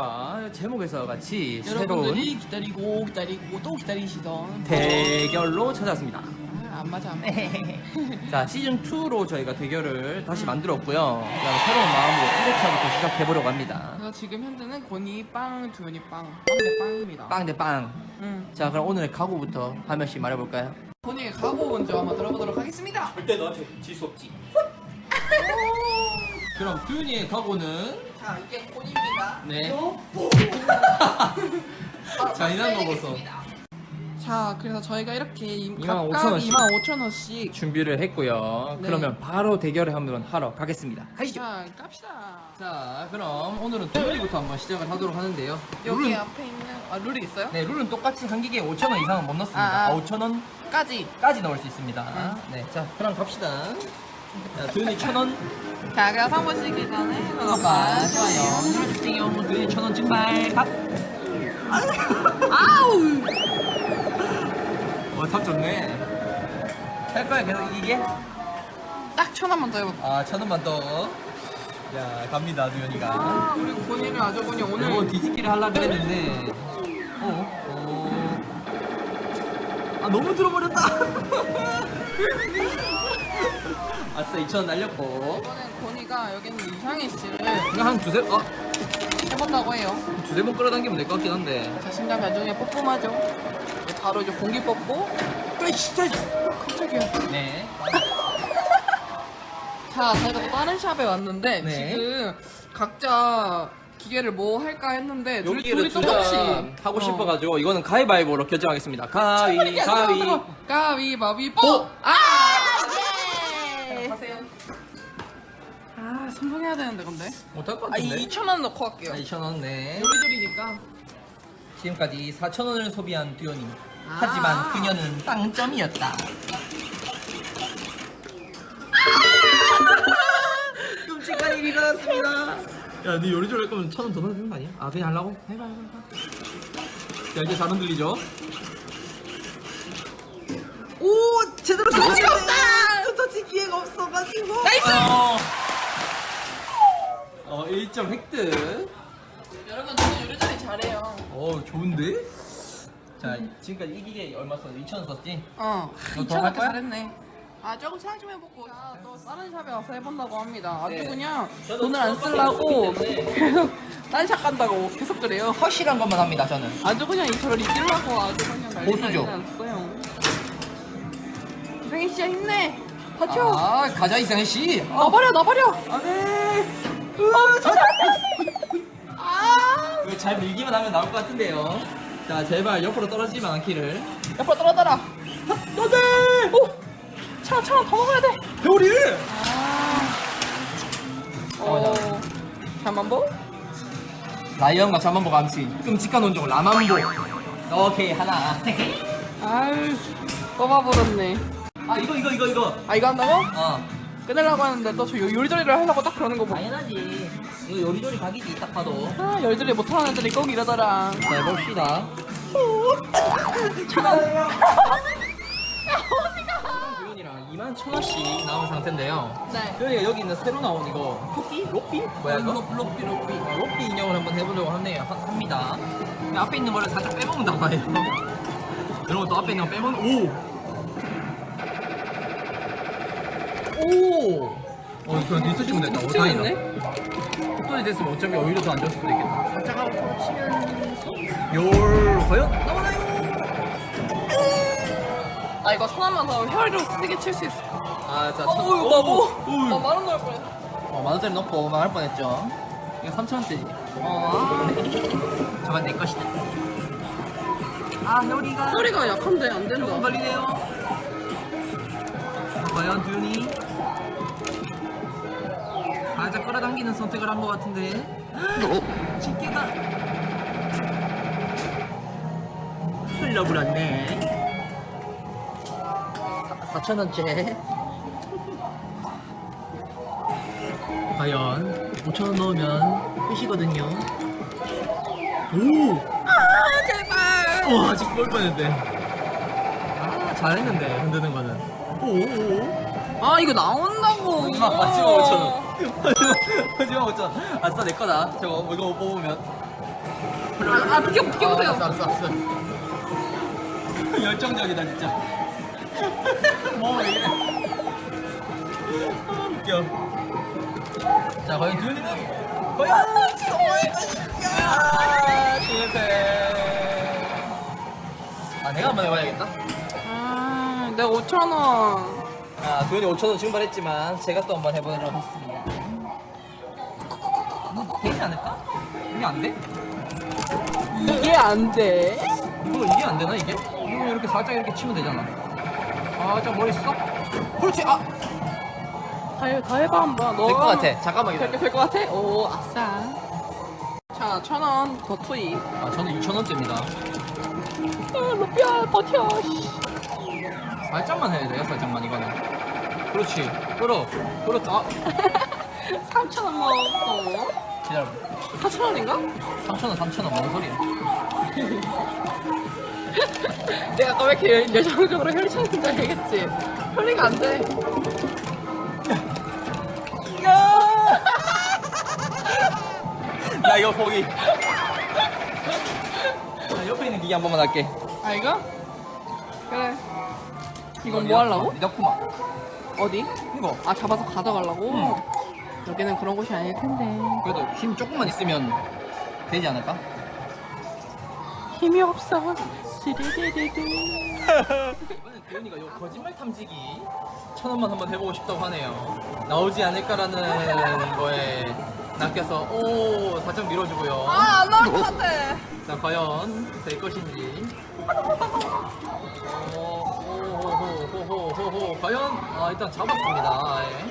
안녕하십니까. 제목에서 같이 새로운 여러분들이 기다리고 기다리고 또 기다리시던 대결로 찾아왔습니다. 아, 안 맞아 자, 시즌 2로 저희가 대결을 다시 만들었고요. 그다음에 새로운 마음으로 1회차부터 시작해 보려고 합니다. 그래서 지금 현재는 권이 빵, 두현이 빵, 빵대 빵입니다 빵 대 빵. 응. 자, 그럼 오늘의 각오부터 한 명씩 말해볼까요? 권이의 각오 먼저 한번 들어보도록 하겠습니다 절대 너한테 질 수 없지. 그럼 두윤이의 각오는 자 이게 권입니다 네. 아, 잔인한 거. 자 그래서 저희가 이렇게 임- 25,000 각각 원씩. 25,000원씩 준비를 했고요. 네. 그러면 바로 대결을 한번 하러 가겠습니다. 가시죠. 자 갑시다 자, 그럼 오늘은 두윤이부터 한번 시작을 하도록 하는데요. 여기 룰은, 앞에 있는 아 룰이 있어요? 네, 룰은 똑같이 한 기계에 5,000원 이상은 못 넣습니다. 아, 아. 아, 5,000원 까지 까지 넣을 수 있습니다. 네, 자, 그럼 갑시다. 자, 두윤이 천 원. 한 번씩 일단은 구독과 좋아요 눌러주세요. 두윤이 천원 증발. 밥. 아우 어, 탑 좋네. 할 거야 계속 이게? 딱 천 원만 더 해볼까 아, 천 원만 더. 자, 갑니다, 두윤이가. 아 우리 권이를 아주 그냥 오늘 오늘 뒤집기를 하려고 그랬는데. 어? 어. 아, 너무 들어버렸다. 아싸, 2,000원 날렸고. 이번엔 권이가 여기 있는 이상희 씨를 이거 한 두세, 어? 해본다고 해요. 두세 번 끌어당기면 될 것 같긴 한데. 자신감 나중에 뽀뽀하죠. 이제 바로 이제 공기 뽀뽀. 아, 진짜. 깜짝이야. 네. 자, 저희가 또 다른 샵에 왔는데 네. 지금 각자 기계를 뭐 할까 했는데 둘, 여기를 둘이 똑같이 하고 어. 싶어가지고 이거는 가위바위보로 결정하겠습니다. 가위, 가위. 들어가더라. 가위 바위보. 보. 아! 성공해야 되는데 근데. 못할 것 아, 이 같은데. 2천 원 넣고 할게요. 2,000원, 네. 요리조리니까. 지금까지 4,000원을 소비한 듀오님. 아. 하지만 그녀는 빵점이었다. 끔찍한 일이 일어났습니다. 야, 네 요리조리 할 거면 1,000원 더 넣어야 되는 거 아니야? 아, 그냥 하려고? 해봐, 해봐, 해봐. 자, 이제 잘 흔들리죠? 오! 제대로 터치 없다! 터치 기회가 없어가지고. 나이스! 어, 어 1점 획득. 여러분, 저는 요리조리 잘해요. 어, 좋은데? 자, 지금까지 이 기계 얼마 썼어? 2,000원 썼지? 어, 너더 2천 할 원까 거야? 잘했네. 아, 조금 생각 좀 해보고. 자, 또 다른 샵에 와서 해본다고 합니다. 아주 네. 그냥 저도 돈을 안 쓰려고 때문에. 계속 딴샵 간다고 계속 그래요. 확실한 것만 합니다, 저는. 아주 그냥 이 저를 이기려고 아주 그냥. 났어요. 이상희 씨 힘내. 버텨. 아, 가자, 이상해 씨. 어, 나버려, 나버려. 안 돼. 아, 이거 잘 밀기만 하면 나올 것 같은데요. 자, 제발 옆으로 떨어지지만 않기를. 옆으로 떨어져라. 너네! 오, 차, 차, 더 먹어야 돼. 배우리! 아, 어, 어, 잠만보. 라이언과 잠만보 감시. 끔찍한 온종 라만보. 오케이, 하나. 아유, 뽑아버렸네. 아, 이거, 이거, 이거, 이거. 아, 이거 한다고? 어. 끊으려고 하는데 또 저 요리조리를 하려고 딱 그러는 거 보고 당연하지. 이거 요리조리 각이지, 딱 봐도. 아 열조리 못하는 애들이 꼭 이러더라 자, 해봅시다. 도현이랑 2만 천 원씩 남은 상태인데요. 네 도현이가 여기 있는 새로 나온 이거 토끼? 로삐? 뭐야 이거? 로삐 로삐 어, 로삐 인형을 한번 해보려고 하네요. 하- 합니다. 근데 앞에 있는 거를 살짝 빼먹는다고 해요. 여러분 또 앞에 있는 거 빼먹는 오! 오! 어, 이거 니트 치면 됐다. 오, 다행이다. 특징있네 흑돈이 됐으면 어차피 오히려 더안 좋을 수도 있겠다. 살짝 하고 치면서 열, 과연? 아 이거 천 원만 더 혈로 세게 칠 수 있어 아, 자, 어 이거 오, 바보 나 만원 넣을 뻔했어 어, 만 원짜리 넣고 망할 뻔했죠. 이거 3천 원짜리. 아 저건 내 것이다. 아, 혜우리가 소리가 약한데 안 된다 걸리네요. 과연 두윤이 살짝 끌어당기는 선택을 한 것 같은데. 집게가 흘러버렸네. 4천 원째. 과연 5천 원 넣으면 끝이거든요. 오! 아 제발 와, 지금 볼 뻔했는데. 아, 잘했는데, 흔드는 거는. 오오오. 아 이거 나온다고 마지막, 마지막 5천원. 마지막, 마지막 5천원. 아싸, 내 거다. 저거, 뭐 이거 못 뽑으면. 아, 아 비켜 비켜보세요. 알았어, 알았어, 알았어. 열정적이다, 진짜. 뭐, 이래. 아, 웃겨. 자, 과연 두현이는? 과연 성공할 것인가? 실패. 아, 내가 한번 해봐야겠다. 아, 내가 5천 원. 아, 도현이 5천원 증발했지만 제가 또 한번 해보도록 하겠습니다. 되지 않을까? 이게 안 돼? 이게 안 돼? 이거 이게 안 되나 이게? 이거 이렇게 살짝 이렇게 치면 되잖아. 살짝 머리 쏙. 그렇지. 아, 다, 해, 다 해봐 한번. 너. 될것 같아. 잠깐만 기다려. 될것 같아? 오, 아싸. 자, 천 원 더 투입. 아, 저는 2천 원째입니다. 아, 루피야 버텨. 씨. 살짝만 해야 돼요, 살짝만 이거는. 그렇지. 끌어. 그렇다. 아, 3천 원 먹고. 기다려. 4천 원인가? 3천 원, 3천 원, 뭔 소리야? 내가 아까 왜 이렇게 열- 열정적으로 혈치는지 알겠지? 혈리가 안 돼. 나 이거 포기. 자, 옆에 있는 기계 한 번만 할게. 아, 이거? 그래. 이건 뭐 하려고? 미다쿠마. 어디? 이거. 아, 잡아서 가져가려고? 응. 여기는 그런 곳이 아닐 텐데. 그래도 힘 조금만 있으면 되지 않을까? 힘이 없어. 이번엔 도현이가 요 거짓말 탐지기 천 원만 한번 해보고 싶다고 하네요. 나오지 않을까라는 거에 낚여서 오 살짝 밀어주고요. 아, 안 나올 것 같아. 자 과연 될 것인지. 오호호호호호호 과연 아 일단 잡았습니다. 예.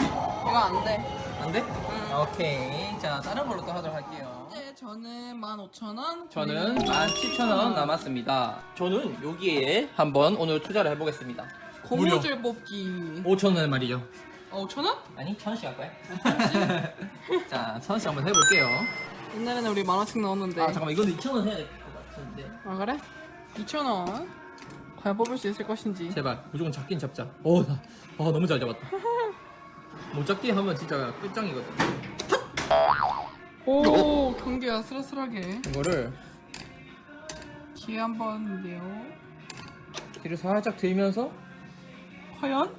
이거 안 돼. 안 돼? 아, 오케이. 자 다른 걸로 또 하도록 할게요. 네, 저는 15,000원. 저는 17,000원 남았습니다. 저는 여기에 한번 오늘 투자를 해보겠습니다. 고무줄 뽑기. 5,000원 말이죠. 어, 5,000원? 아니, 천원씩 할 거야. 자, 천원씩 한번 해볼게요. 옛날에는 우리 만 원씩 넣었는데. 아, 잠깐만, 이거는 2,000원 해야 될 것 같은데. 아, 그래? 2,000원. 과연 뽑을 수 있을 것인지. 제발, 무조건 잡긴 잡자. 어, 나, 아, 너무 잘 잡았다. 못 잡기 하면 진짜 끝장이거든. 오, 경기 아슬아슬하게. 이거를 기회 한 번인데요. 뒤로 살짝 들면서, 과연?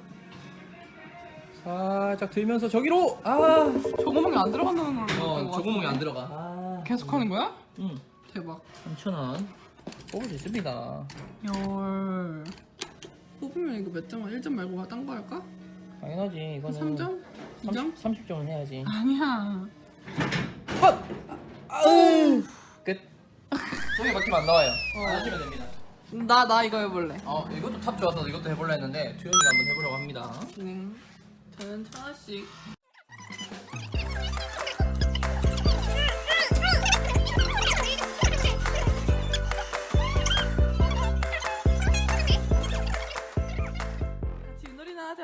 살짝 들면서 저기로! 아! 저 구멍이 안 들어간다는 걸. 어, 저 구멍이 안 들어가. 아. 계속 하는 거야? 응. 대박. 3,000원. 뽑을 수 있습니다. 열. 뽑으면 이거 몇 점? 1점 말고 딴 거 할까? 당연하지, 이거는. 3점? 2점? 30, 30점은 해야지. 아니야. 헛! 아우! 끝. 저기 막히면 안 나와요. 어. 안 하시면 됩니다. 나, 나 이거 해볼래. 어, 이것도 탑 좋아서 이것도 해볼라 했는데 두현이가 한번 해보려고 합니다. 음. 저는 천 원씩.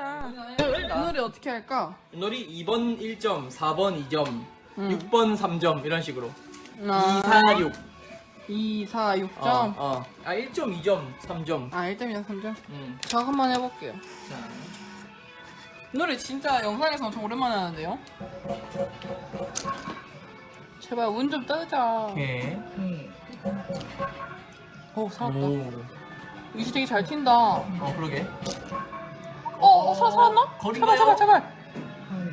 하자. 윷놀이 어떻게 할까? 윷놀이 2번 1점, 4번 2점, 음. 6번 3점 이런 식으로. 아, 2, 4, 6. 2, 4, 6점. 어, 어. 아 1점, 2점, 3점. 아, 1점이나 3점. 음. 저 한번 해볼게요. 자, 윷놀이 진짜 영상에서 엄청 오랜만에 하는데요? 제발 운좀 떠자. 오케이. 오, 살았다. 오. 이시 되게 잘 튄다. 어, 그러게. 어, 어, 사, 살았나? 거리가요? 제발, 제발, 제발.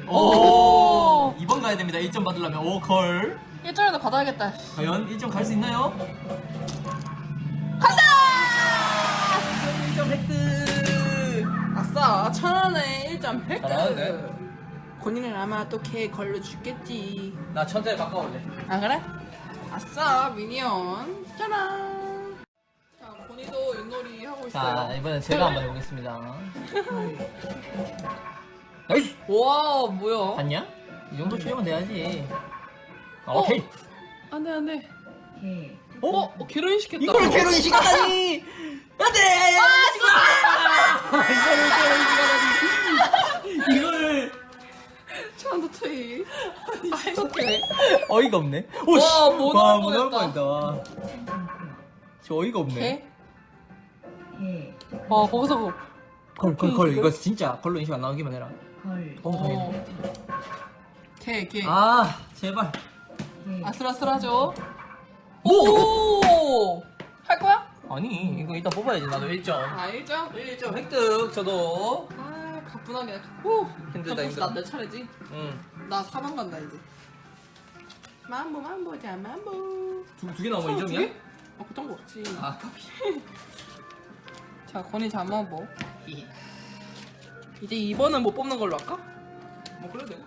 오! 2번 가야 됩니다. 1점 받으려면 오 걸. 1점이라도 받아야겠다. 과연 1점 갈 수 있나요? 간다! 1점 획득. 아싸, 천 원에 1점 획득. 잘하네. 본인은 아마 또걔 걸로 죽겠지. 나 천재에 바꿔올래. 아, 그래? 아싸, 미니언. 짜란. 하고 있어요. 자, 이번엔 제가 한번 해보겠습니다. 나이스! 와, 뭐야? 봤냐? 이 정도 실력은 돼야지. 아, 오케이. 안 돼, 안 돼. 어? 어, 어 개로인 시켰다. 이걸 캐롤이 시간다니! 안 돼! 아, 이거를 이거를 천도 투입. 아, 행복해. 어이가 없네. 와, 못 나올 못 나올 뻔했다. 뻔했다. 저 어이가 없네. 개? 와, 거기서 뭐. 걸, 걸, 걸. 이거 진짜 걸로 인식 안 나오기만 해라. 어, 당연히. 개, 개. 아, 제발. 아슬아슬하죠? 오! 할 거야? 아니 이거 일단 뽑아야지 나도 1점 아, 1점? 1점 획득 저도 아, 가뿐하게. 오! 힘들다, 힘들어. 나내 차례지? 응. 나 4번 간다, 이제. 만보, 만보, 자, 만보. 두개 나오면 어, 두 2점이야? 개? 어, 그딴 거 없지. 아 커피 자, 건이 잠만보. 이제 2번은 못 뽑는 걸로 할까? 뭐 그래도 되고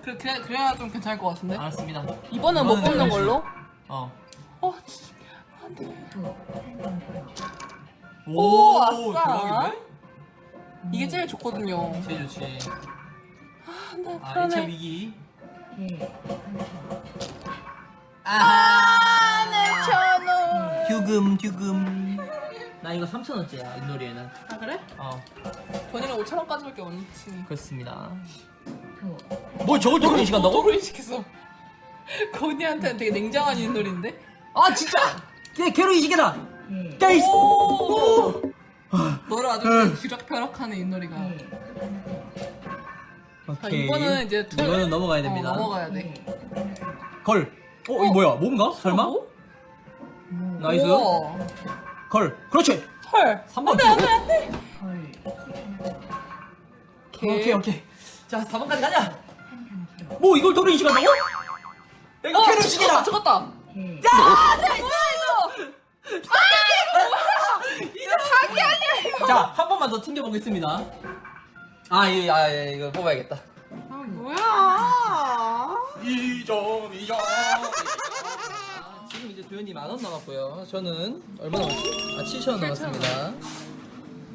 그래, 그래, 그래야 좀 괜찮을 것 같은데? 알았습니다 2번은 못 뽑는 걸로? 어 어, 씨. 안 돼. 오, 아싸. 대박인데? 이게 제일 좋거든요. 제일 좋지 아, 안 돼, 아 1차 불안해. 위기 아, 내 천원. 듀금 듀금 나 이거 3,000원째야 이 놀이에는 아, 그래? 어 건이는 5천 원까지밖에 없지. 그렇습니다 뭐 저걸 도로 인식한다고? 도로 인식했어. 건이한테는 되게 냉정한 인물인데? 아 진짜 걔 걔로 인식해라 게이스 오! 너를 아주 그냥 쥐락펴락하는 인놀이가. 오케이 이거는 이제 두- 이거는 넘어가야 어, 됩니다 넘어가야 돼. 걸 어, 이거 뭐야 뭔가? 설마? 뭐? 나이스 우와. 걸 그렇지 헐. 3번 안돼 안돼 안돼. 오케이 오케이 자 4번까지 가자 뭐 이걸 도로 인식한다고? 내가 어, 죽었다 인식해라 죽었다. 야! 이거 자기 아니야 이거. 자, 한 번만 더 튕겨 보겠습니다. 아, 이, 아, 예, 이거 뽑아야겠다. 아 뭐야? 2점, 2점. 지금 이제 도현이 만 원 남았고요. 저는 얼마 남았지? 아, 7천 원 남았습니다.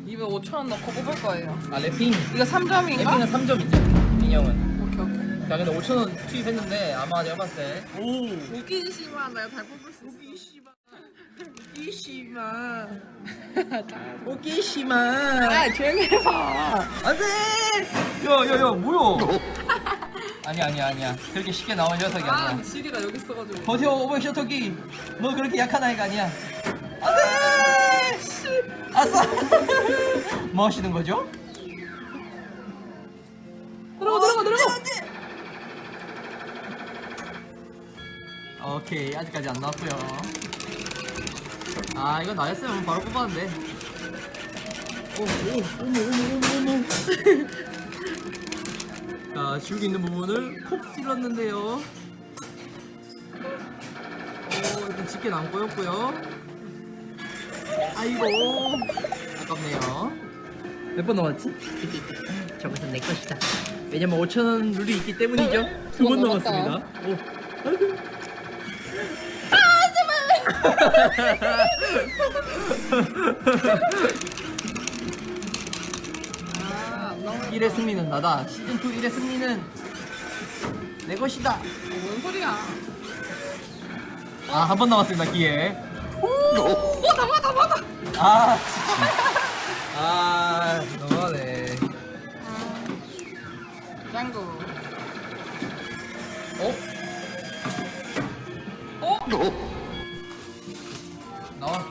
입에 5천 원 넣고 뽑을 거예요. 아, 랩핑. 이거 3점인가? 랩핑은 3점이죠. 인형은. 오케이 오케이. 자, 근데 5천 원 투입했는데 아마 내가 봤을 때. 오. 우기시마 내가 잘 뽑을 수 있어. 우기시마. 우기시마. 오기시마. 아 조용히 해봐. 안 돼! 야, 야, 야, 뭐야? 아니야, 아니야, 아니야. 그렇게 쉽게 나온 녀석이 아 아니야. 지리가 여기 있어가지고. 버텨 오버 셔터기 너 그렇게 약한 아이가 아니야 안돼 씨. 아싸 뭐 하시는 거죠? 들어가 들어가 들어가. 오케이 아직까지 안 나왔고요 아 이거 나였으면 바로 뽑았는데 오오 어머 어머 어머 어머 자 지우개 있는 부분을 콕 찔렀는데요 오 일단 집게 안 꼬였고요 아이고 아깝네요 몇번 남았지? 저것은 내 것이다 왜냐면 5천원 룰이 있기 때문이죠 두번 남았다. 남았습니다 오. 아이고. 아 너무 1의 승리는 나다. 시즌 2 1의 승리는 내 것이다. 뭔 소리야? 아, 한 번 남았습니다, 기회. 오, 나와 나와 나. 아, 진짜. 아, 너무하네. 짱구. 어? 어? 나와.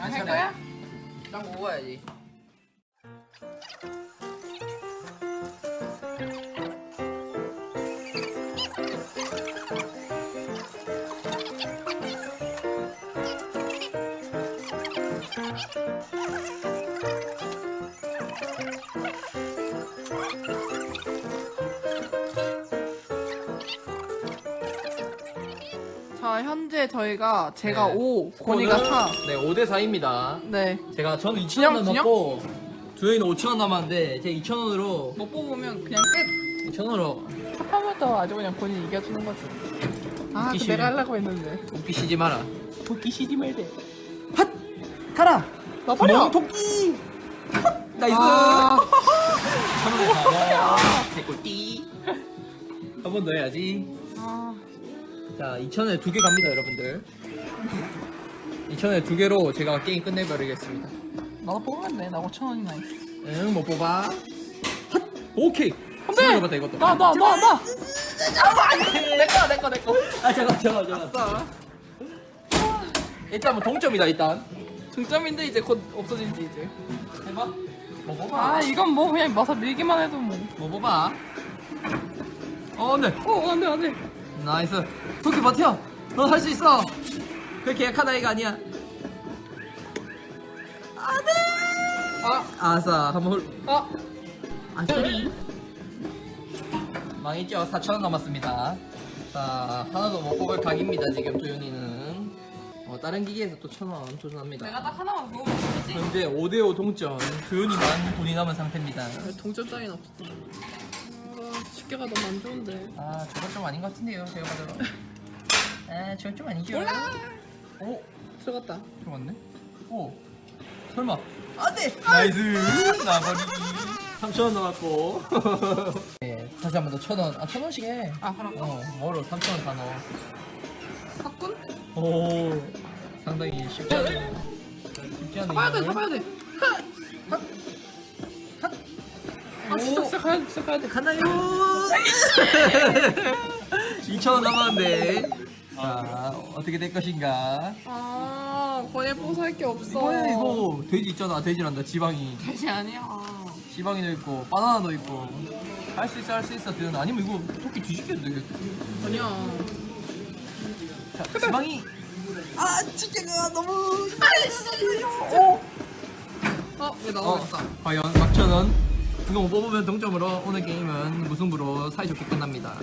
안할 거야? 짱 먹어야지. 자 현재 저희가 제가 네. 5, 권이가 4. 네, 5대 4입니다. 네. 제가 저는 2,000원 진영, 남았고, 두현이는 5,000원 남았는데, 제가 2,000원으로, 못 뽑으면 그냥 끝. 2,000원으로 하면서 아주 그냥 권이 이겨주는 거지. 아, 그 웃기시네. 내가 하려고 했는데. 쉬지 마라. 도끼 쉬지 말래. 핫! 가라! 나 버려. 토끼! 핫! 나이스! 아. 개꿀띠. 한 번 더 해야지. 아, 자, 2천원에 두 개 갑니다, 여러분들. 2천원에 두 개로 제가 게임 끝내버리겠습니다. 나도 뽑았네. 나 5천 원이나 있어. 응, 못 뽑아. 핫! 오케이! 진짜 잡았다, 이것도. 나, 나, 나, 나. 내 거, 내 거, 내 거. 아, 잠깐, 잠깐, 잠깐. 아싸. 일단 뭐 동점이다, 일단. 중점인데 이제 곧 없어진지 이제. 해봐. 뭐 뽑아. 아, 이건 뭐 그냥 마사 밀기만 해도 뭐. 뭐 뽑아. 어, 네. 어, 안 돼, 안 돼. 나이스. 토끼 버텨. 너할수 있어. 그렇게 약한 아이가 아니야. 아, 아싸, 한번 홀. 아, 아, 소리. 망했죠. 4,000원 남았습니다. 자, 하나도 못 뽑을 각입니다, 지금 도윤이는. 어, 다른 기계에서 또 1,000원 도전합니다. 내가 딱 하나만 먹으면 되지? 현재 5대5 동점. 도윤이만 돈이 남은 상태입니다. 동점 따윈 없어. 아, 집게가 너무 안 좋은데. 아, 저건 좀 아닌 것 같은데요, 제가 봐도. 아, 저건 좀 아니죠. 몰라. 오, 들어갔다. 들어갔네? 오, 설마. 안 돼! 나이스! 나버리기. 3,000원 남았고. 네, 다시 한 번더 1,000원. 아, 1,000원씩 해. 아, 그럴까? 어, 뭐로 3,000원 다 넣어. 바꾼? 오, 상당히 쉽지 않은. 쉽지 않은. 가봐야 돼, 이름을. 가봐야 돼. 아, 진짜, 진짜 가야 돼, 진짜 가야 돼. 가나요? 2,000원 남았는데. 자, 어떻게 될 것인가? 아, 권예 뽀살 게 없어. 이거야, 이거. 돼지 있잖아, 돼지란다, 지방이. 돼지 아니야. 지방이도 있고, 바나나도 있고. 할 수 있어, 할 수 있어. 드는 아니면 이거 토끼 뒤집겨도 되겠다. 아니야. 자, 지방이. 아, 집게가 너무. 오. 어, 왜 어, 나오겠다. 과연 막천원 이거 못 뽑으면 동점으로 오늘 게임은 무승부로 사이좋게 끝납니다.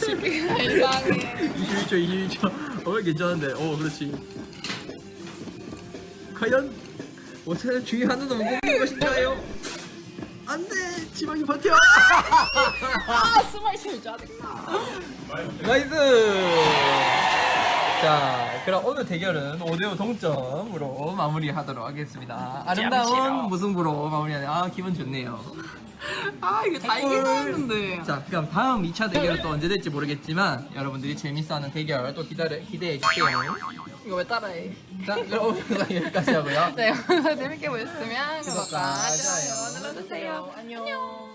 집게가 이상해. 21초, 21초. 어, 괜찮은데. 어, 그렇지. 과연 5천원 중에 하나도 못 뽑는 것인가요? 안 돼! 지방이 버텨! 아, 스마이트 짜증나. 나이스! 자, 그럼 오늘 대결은 5대5 동점으로 마무리하도록 하겠습니다. 아름다운 무승부로 마무리하네. 아, 기분 좋네요. 아, 이게 다 이기고 했는데. 자, 그럼 다음 2차 대결은 또 언제 될지 모르겠지만 여러분들이 재밌어하는 대결 또 기다려, 기대해 주세요. 이거 왜 따라해? 자, 그럼 오늘 여기까지 하고요. 네, 영상 재밌게 보셨으면 구독과 좋아요 눌러주세요. 안녕.